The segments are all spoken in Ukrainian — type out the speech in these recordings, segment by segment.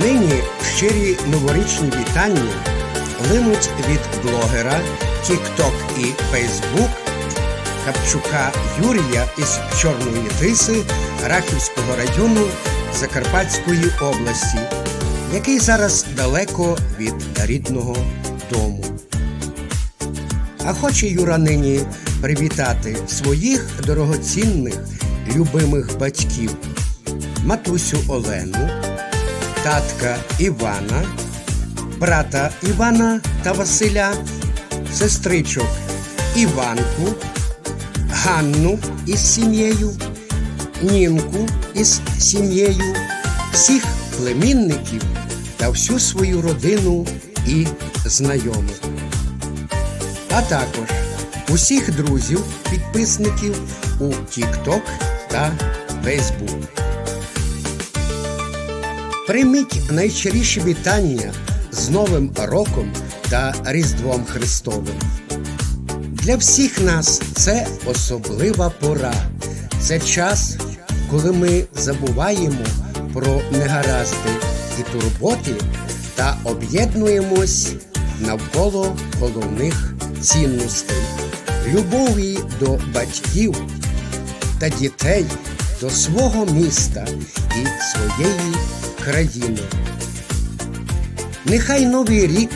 Нині щирі новорічні вітання линуть від блогера TikTok і Facebook Капчука Юрія із Чорної Тиси Рахівського району Закарпатської області, який зараз далеко від рідного дому. А хоче Юра нині привітати своїх дорогоцінних, любимих батьків, матусю Олену, татка Івана, брата Івана та Василя, сестричок Іванку, Ганну із сім'єю, Нінку із сім'єю, всіх племінників та всю свою родину і знайомих а також усіх друзів, підписників у TikTok та Facebook. Прийміть найщиріші вітання з Новим роком та Різдвом Христовим. Для всіх нас це особлива пора. Це час, коли ми забуваємо про негаразди і турботи та об'єднуємось навколо головних цінностей, любові до батьків та дітей, до свого міста і своєї країни. Нехай новий рік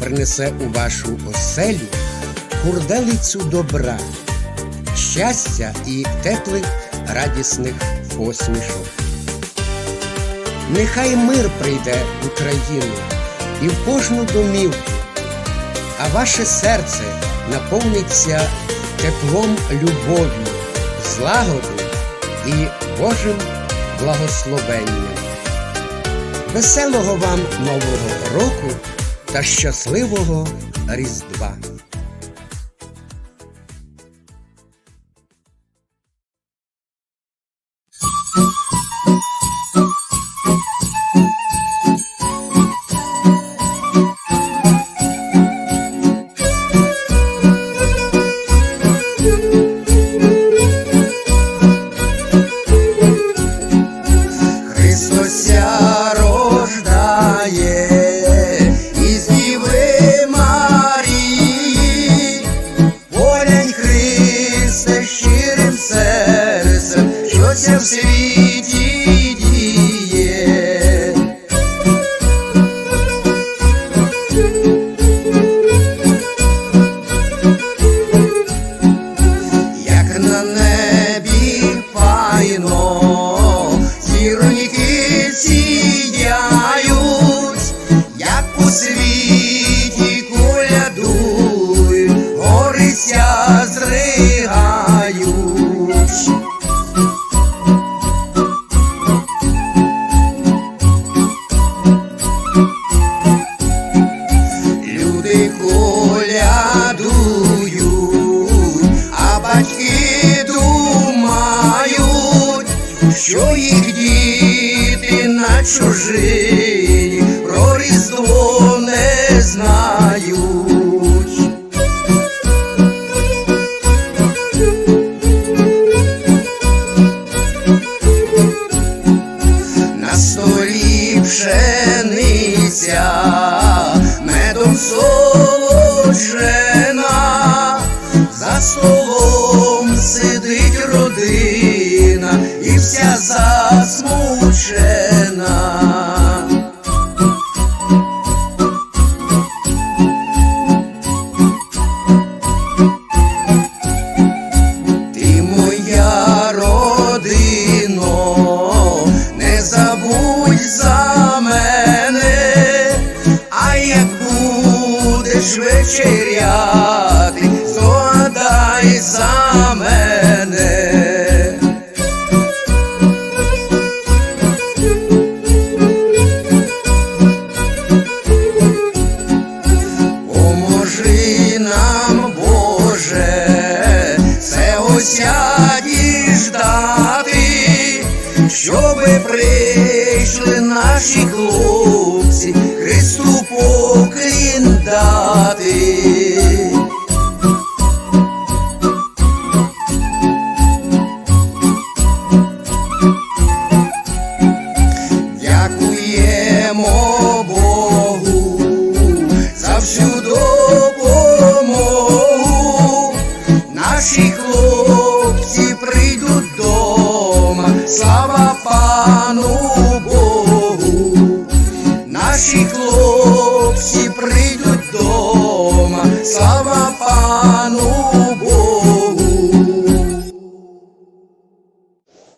принесе у вашу оселю курделицю добра, щастя і теплих радісних посмішок. Нехай мир прийде в Україну і в кожну домівку, а ваше серце наповниться теплом любові, злагоди і Божим благословенням. Веселого вам Нового року та щасливого Різдва! щося в світі Що їх діти на чужині про різдво не знають. на столі пшениця, медом солоджена, за столом за мене, а як будеш вечеряти, згадай за мене. Наші хлопці, Христу поклін дати. சாமி